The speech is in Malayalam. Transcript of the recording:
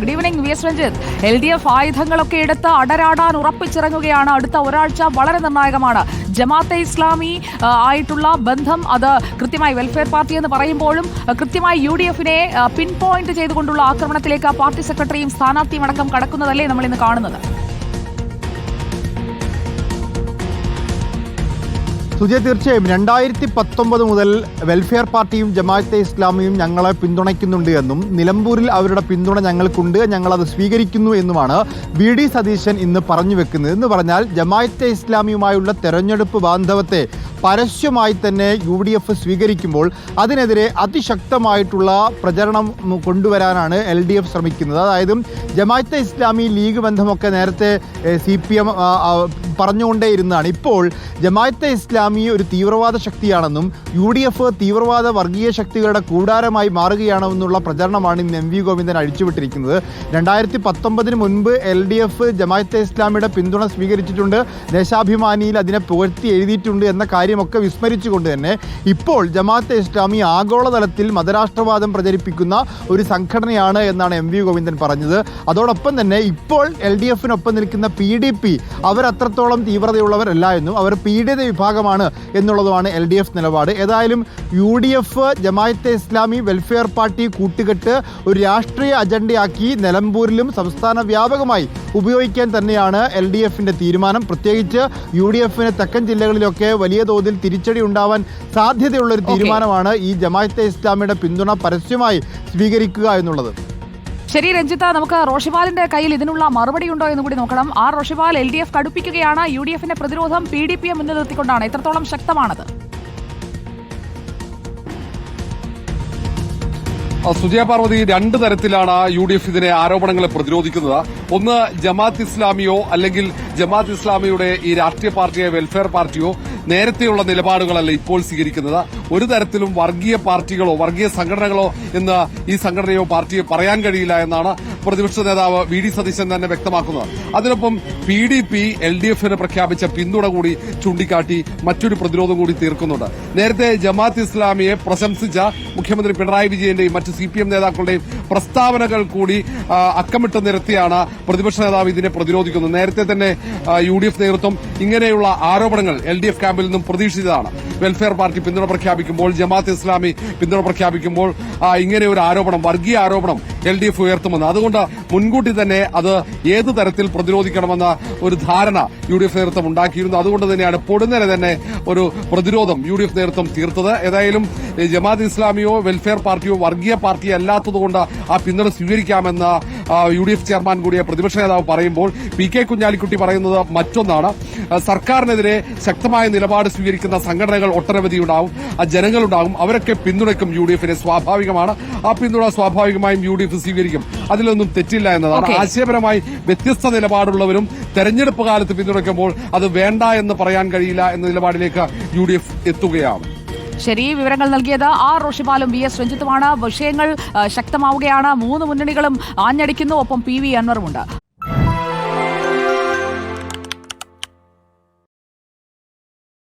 Good evening V S Ranjith L D F ആയുധങ്ങളൊക്കെ എടുത്ത് അടരാടാൻ ഉറപ്പിച്ചിറങ്ങുകയാണ്. അടുത്ത ഒരാഴ്ച വളരെ നിർണായകമാണ്. ജമാഅത്തെ ഇസ്ലാമി ആയിട്ടുള്ള ബന്ധം അത് കൃത്യമായി വെൽഫെയർ പാർട്ടി എന്ന് പറയുമ്പോഴും കൃത്യമായി യു ഡി എഫിനെ പിൻ പോയിന്റ് ചെയ്തുകൊണ്ടുള്ള ആക്രമണത്തിലേക്ക് പാർട്ടി സെക്രട്ടറിയും സ്ഥാനാർത്ഥിയും അടക്കം കടക്കുന്നതല്ലേ നമ്മൾ ഇന്ന് കാണുന്നത്? സുജയ തീർച്ചയായും രണ്ടായിരത്തി പത്തൊമ്പത് മുതൽ വെൽഫെയർ പാർട്ടിയും ജമാഅത്തെ ഇസ്ലാമിയും ഞങ്ങളെ പിന്തുണയ്ക്കുന്നുണ്ട് എന്നും നിലമ്പൂരിൽ അവരുടെ പിന്തുണ ഞങ്ങൾക്കുണ്ട് ഞങ്ങളത് സ്വീകരിക്കുന്നു എന്നുമാണ് വി ഡി സതീശൻ ഇന്ന് പറഞ്ഞു വെക്കുന്നത്. എന്ന് പറഞ്ഞാൽ ജമാഅത്തെ ഇസ്ലാമിയുമായുള്ള തെരഞ്ഞെടുപ്പ് ബാന്ധവത്തെ പരസ്യമായി തന്നെ യു ഡി എഫ് സ്വീകരിക്കുമ്പോൾ അതിനെതിരെ അതിശക്തമായിട്ടുള്ള പ്രചരണം കൊണ്ടുവരാനാണ് എൽ ഡി എഫ് ശ്രമിക്കുന്നത്. അതായത് ജമാഅത്തെ ഇസ്ലാമി ലീഗ് ബന്ധമൊക്കെ നേരത്തെ സി പി എം പറഞ്ഞുകൊണ്ടേയിരുന്നതാണ്. ഇപ്പോൾ ജമാഅത്തെ ഇസ്ലാമി ഒരു തീവ്രവാദ ശക്തിയാണെന്നും യു ഡി എഫ് തീവ്രവാദ വർഗീയ ശക്തികളുടെ കൂടാരമായി മാറുകയാണെന്നുള്ള പ്രചരണമാണ് ഇന്ന് എം വി ഗോവിന്ദൻ അഴിച്ചുവിട്ടിരിക്കുന്നത്. രണ്ടായിരത്തി പത്തൊമ്പതിന് മുൻപ് എൽ ഡി എഫ് ജമാഅത്തെ ഇസ്ലാമിയുടെ പിന്തുണ സ്വീകരിച്ചിട്ടുണ്ട്. ദേശാഭിമാനിയിൽ അതിനെ പുകഴ്ത്തി എഴുതിയിട്ടുണ്ട് എന്ന കാര്യമൊക്കെ വിസ്മരിച്ചുകൊണ്ട് തന്നെ ഇപ്പോൾ ജമാഅത്തെ ഇസ്ലാമി ആഗോളതലത്തിൽ മതരാഷ്ട്രവാദം പ്രചരിപ്പിക്കുന്ന ഒരു സംഘടനയാണ് എന്നാണ് എം വി ഗോവിന്ദൻ പറഞ്ഞത്. അതോടൊപ്പം തന്നെ ഇപ്പോൾ എൽ ഡി എഫിനൊപ്പം നിൽക്കുന്ന പി ഡി പി അവർ അത്രത്തോളം തീവ്രതയുള്ളവരല്ല എന്നും അവർ പീഡിത വിഭാഗമാണ് എന്നുള്ളതുമാണ് എൽ ഡി എഫ് നിലപാട്. ഏതായാലും U D F Jamaate Islami welfare party കൂട്ടുകെട്ട് ഒരു രാഷ്ട്രീയ അജണ്ടയാക്കി നിലമ്പൂരിലും സംസ്ഥാന വ്യാപകമായി ഉപയോഗിക്കാൻ തന്നെയാണ് എൽ ഡി എഫിന്റെ തീരുമാനം. പ്രത്യേകിച്ച് യു ഡി എഫിന് തെക്കൻ ജില്ലകളിലൊക്കെ വലിയ തോതിൽ തിരിച്ചടി ഉണ്ടാവാൻ സാധ്യതയുള്ള ഒരു തീരുമാനമാണ് ഈ ജമാഅത്തെ ഇസ്ലാമിയുടെ പിന്തുണ പരസ്യമായി സ്വീകരിക്കുക എന്നുള്ളത്. ശരി രഞ്ജിത്ത നമുക്ക് റോഷിപാലിന്റെ കയ്യിൽ ഇതിനുള്ള മറുപടി ഉണ്ടോ എന്ന് കൂടി നോക്കണം. ആ റോഷിപാൽ എൽ ഡി എഫ് കടുപ്പിക്കുകയാണ്. യു ഡി എഫിന്റെ പ്രതിരോധം പി ഡി പിയെ മുന്നിൽ നിർത്തിക്കൊണ്ടാണ്. എത്രത്തോളം ശക്തമാണത്? സുജയ പാർവതി രണ്ട് തരത്തിലാണ് യു ഡി എഫ് ഇതിനെ ആരോപണങ്ങളെ പ്രതിരോധിക്കുന്നത്. ഒന്ന് ജമാഅത്ത് ഇസ്ലാമിയോ അല്ലെങ്കിൽ ജമാഅത്ത് ഇസ്ലാമിയുടെ ഈ രാഷ്ട്രീയ പാർട്ടിയെ വെൽഫെയർ പാർട്ടിയോ നേരത്തെയുള്ള നിലപാടുകളല്ല ഇപ്പോൾ സ്വീകരിക്കുന്നത്. ഒരു തരത്തിലും വർഗീയ പാർട്ടികളോ വർഗീയ സംഘടനകളോ എന്ന് ഈ സംഘടനയോ പാർട്ടിയോ പറയാൻ കഴിയില്ല എന്നാണ് പ്രതിപക്ഷ നേതാവ് വി ഡി സതീശൻ തന്നെ വ്യക്തമാക്കുന്നത്. അതിനൊപ്പം P D P L D എഫിന് പ്രഖ്യാപിച്ച പിന്തുണ കൂടി ചൂണ്ടിക്കാട്ടി മറ്റൊരു പ്രതിരോധം കൂടി തീർക്കുന്നുണ്ട്. നേരത്തെ ജമാഅത്ത് ഇസ്ലാമിയെ പ്രശംസിച്ച മുഖ്യമന്ത്രി പിണറായി വിജയന്റെയും മറ്റ് സി പി എം നേതാക്കളുടെയും പ്രസ്താവനകൾ കൂടി അക്കമിട്ട് നിരത്തിയാണ് പ്രതിപക്ഷ നേതാവ് ഇതിനെ പ്രതിരോധിക്കുന്നത്. നേരത്തെ തന്നെ യു ഡി എഫ് നേതൃത്വം ഇങ്ങനെയുള്ള ആരോപണങ്ങൾ എൽ ഡി എഫ് ക്യാമ്പിൽ നിന്നും പ്രതീക്ഷിച്ചതാണ്. വെൽഫെയർ പാർട്ടി പിന്തുണ പ്രഖ്യാപിക്കുമ്പോൾ ജമാഅത്ത് ഇസ്ലാമി പിന്തുണ പ്രഖ്യാപിക്കുമ്പോൾ ഇങ്ങനെ ഒരു ആരോപണം വർഗീയ ആരോപണം എൽ ഡി എഫ് ഉയർത്തുമെന്ന്. അതുകൊണ്ട് മുൻകൂട്ടി തന്നെ അത് ഏത് തരത്തിൽ പ്രതിരോധിക്കണമെന്ന ഒരു ധാരണ യു ഡി എഫ് നേതൃത്വം ഉണ്ടാക്കിയിരുന്നു. അതുകൊണ്ട് തന്നെയാണ് പൊടുന്നനെ തന്നെ ഒരു പ്രതിരോധം യു ഡി എഫ് നേതൃത്വം തീർത്തത്. ഏതായാലും ജമാഅത്ത് ഇസ്ലാമിയോ വെൽഫെയർ പാർട്ടിയോ വർഗീയ പാർട്ടിയോ അല്ലാത്തതുകൊണ്ട് ആ പിന്തുണ സ്വീകരിക്കാമെന്ന് യു ഡി എഫ് ചെയർമാൻ കൂടിയ പ്രതിപക്ഷ നേതാവ് പറയുമ്പോൾ പി കെ കുഞ്ഞാലിക്കുട്ടി പറയുന്നത് മറ്റൊന്നാണ്. സർക്കാരിനെതിരെ ശക്തമായ നിലപാട് സ്വീകരിക്കുന്ന സംഘടനകൾ ഒട്ടനവധി ഉണ്ടാവും ആ ജനങ്ങളുണ്ടാകും അവരൊക്കെ പിന്തുണയ്ക്കും യു ഡി എഫിനെ സ്വാഭാവികമാണ്. ആ പിന്തുണ സ്വാഭാവികമായും യു ഡി എഫ് സ്വീകരിക്കും. അതിലൊന്നും തെറ്റില്ല എന്നതാണ്. ആശയപരമായി വ്യത്യസ്ത നിലപാടുള്ളവരും തെരഞ്ഞെടുപ്പ് കാലത്ത് പിന്തുണയ്ക്കുമ്പോൾ അത് വേണ്ട എന്ന് പറയാൻ കഴിയില്ല എന്ന നിലപാടിലേക്ക് യു ഡി എഫ് എത്തുകയാണ്. ശരി വിവരങ്ങൾ നൽകിയത് ആർ റോഷിപാലും വി എസ് രഞ്ജിത്തുമാണ്. വിഷയങ്ങൾ ശക്തമാവുകയാണ്. മൂന്ന് മുന്നണികളും ആഞ്ഞടിക്കുന്നു. ഒപ്പം പി വി അൻവറുമുണ്ട്.